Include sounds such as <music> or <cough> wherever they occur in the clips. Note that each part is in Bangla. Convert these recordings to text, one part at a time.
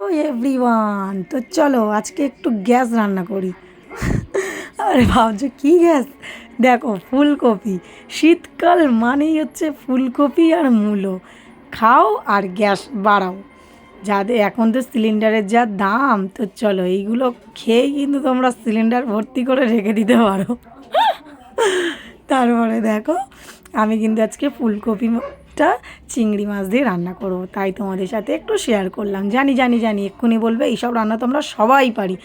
ও এভরিওয়ান, তো চলো আজকে একটু গ্যাস রান্না করি। আরে ভাবছ কী গ্যাস? দেখো ফুলকপি, শীতকাল মানেই হচ্ছে ফুলকপি আর মূলো। খাও আর গ্যাস বাড়াও। যাদের এখন তো সিলিন্ডারের যা দাম, তো চলো এইগুলো খেয়েই কিন্তু তোমরা সিলিন্ডার ভর্তি করে রেখে দিতে পারো। তারপরে দেখো, আমি কিন্তু আজকে ফুলকপিটা চিংড়ি মাছ দিয়ে রান্না করব। তাই তোমাদের সাথে একটু শেয়ার করলাম। জানি জানি জানি, এক্ষুনি বলবে, এইসব রান্না তোমরা সবাই পারি।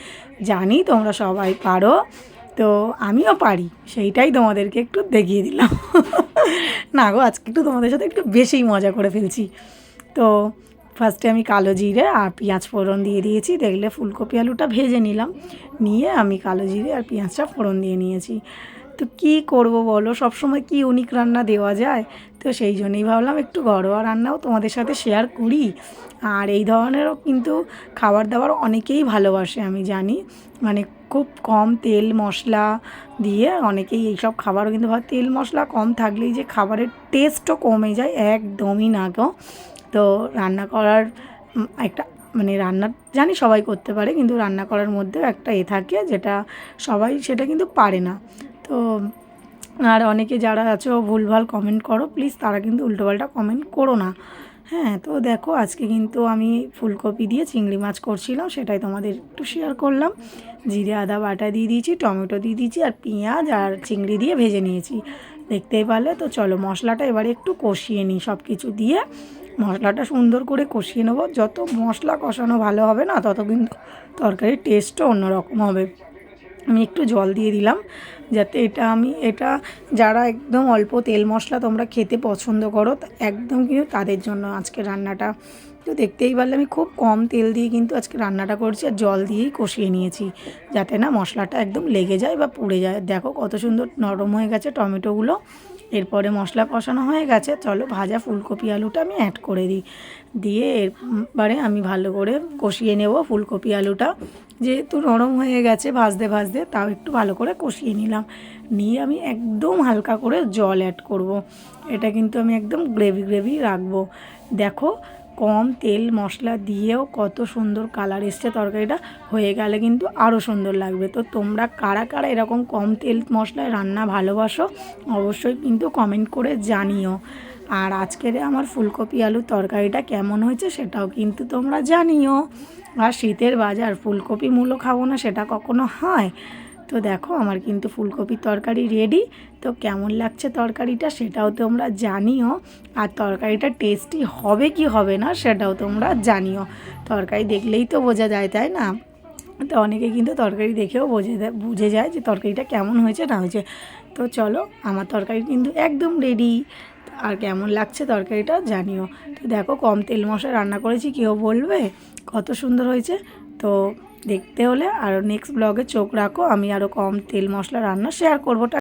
জানি তোমরা সবাই পারো, তো আমিও পারি, সেইটাই তোমাদেরকে একটু দেখিয়ে দিলাম। <laughs> না গো, আজকে একটু তোমাদের সাথে একটু বেশিই মজা করে ফেলছি। তো ফার্স্টে আমি কালো জিরে আর পেঁয়াজ ফোড়ন দিয়ে দিয়েছি। দেখলে ফুলকপি আলুটা ভেজে নিলাম। নিয়ে আমি কালো জিরে আর পেঁয়াজটা ফোড়ন দিয়ে নিয়েছি। তো কী করব বলো? সবসময় কি ইউনিক রান্না দেওয়া যায়? তো সেই জন্যই ভাবলাম একটু ঘরোয়া রান্নাও তোমাদের সাথে শেয়ার করি। আর এই ধরনেরও কিন্তু খাবার দাবার অনেকেই ভালোবাসে, আমি জানি। মানে খুব কম তেল মশলা দিয়ে অনেকেই এইসব খাবারও কিন্তু তেল মশলা কম থাকলেই যে খাবারের টেস্টও কমে যায়, একদমই না গো। তো রান্না করার একটা মানে রান্না জানি সবাই করতে পারে, কিন্তু রান্না করার মধ্যেও একটা এ থাকে যেটা সবাই সেটা কিন্তু পারে না। তো আর অনেকে যারা আছো, ভুলভাল কমেন্ট করো। প্লিজ তারা কিন্তু উল্টোপাল্টা কমেন্ট করো না। হ্যাঁ তো দেখো, আজকে কিন্তু আমি ফুলকপি দিয়ে চিংড়ি মাছ করছিলাম, সেটাই তোমাদের একটু শেয়ার করলাম। জিরে, আদা বাটা দিয়ে দিয়েছি, টমেটো দিয়ে দিয়েছি, আর পেঁয়াজ আর চিংড়ি দিয়ে ভেজে নিয়েছি। দেখতেই পারলে? তো চলো, মশলাটা এবারে একটু কষিয়ে নিই সব কিছু দিয়ে। মশলাটা সুন্দর করে কষিয়ে নেব। যত মশলা কষানো ভালো হবে না, তত কিন্তু তরকারির টেস্টও অন্যরকম হবে। আমি একটু জল দিয়ে দিলাম, যাতে এটা আমি, এটা যারা একদম অল্প তেল মশলা তোমরা খেতে পছন্দ করো একদম কিন্তু তাদের জন্য আজকে রান্নাটা। তো দেখতেই পারলে আমি খুব কম তেল দিয়ে কিন্তু আজকে রান্নাটা করছি আর জল দিয়েই কষিয়ে নিয়েছি, যাতে না মশলাটা একদম লেগে যায় বা পুড়ে যায়। দেখো কত সুন্দর নরম হয়ে গেছে টমেটোগুলো। এরপরে মশলা কষানো হয়ে গেছে, চলো ভাজা ফুলকপি আলুটা আমি অ্যাড করে দিই। দিয়ে এরপরে আমি ভালো করে কষিয়ে নেব ফুলকপি আলুটা। যেহেতু নরম হয়ে গেছে ভাজতে ভাজতে, তাও একটু ভালো করে কষিয়ে নিলাম। নিয়ে আমি একদম হালকা করে জল অ্যাড করব। এটা কিন্তু আমি একদম গ্রেভি গ্রেভি রাখব। দেখো কম তেল মশলা দিয়েও কত সুন্দর কালার এসছে তরকারিটা, হয়ে গেলে কিন্তু আরও সুন্দর লাগবে। তো তোমরা কারা কারা এরকম কম তেল মশলায় রান্না ভালোবাসো, অবশ্যই কিন্তু কমেন্ট করে জানিও। আর আজকের আমার ফুলকপি আলুর তরকারিটা কেমন হয়েছে সেটাও কিন্তু তোমরা জানিও। আর শীতের বাজার, ফুলকপি মূলো খাব না সেটা কখনো হয়। তো দেখো, আমার কিন্তু ফুলকপির তরকারি রেডি তো কেমন লাগছে তরকারিটা সেটাও তোমরা জানিও। আর তরকারিটা টেস্টি হবে কি হবে না সেটাও তোমরা জানিও। তরকারি দেখলেই তো বোঝা যায়, তাই না? তো অনেকে কিন্তু তরকারি দেখেও বোঝে বুঝে যায় যে তরকারিটা কেমন হয়েছে, না হয়েছে। তো চলো, আমার তরকারি কিন্তু একদম রেডি আর কেমন লাগছে তরকারিটা জানিও। তো দেখো, কম তেল মশলা রান্না করেছি, কেউ বলবে কত সুন্দর হয়েছে। তো দেখতে হলে আরও নেক্সট ব্লগে চোখ রাখো। আমি আরও কম তেল মশলা রান্না শেয়ার করব।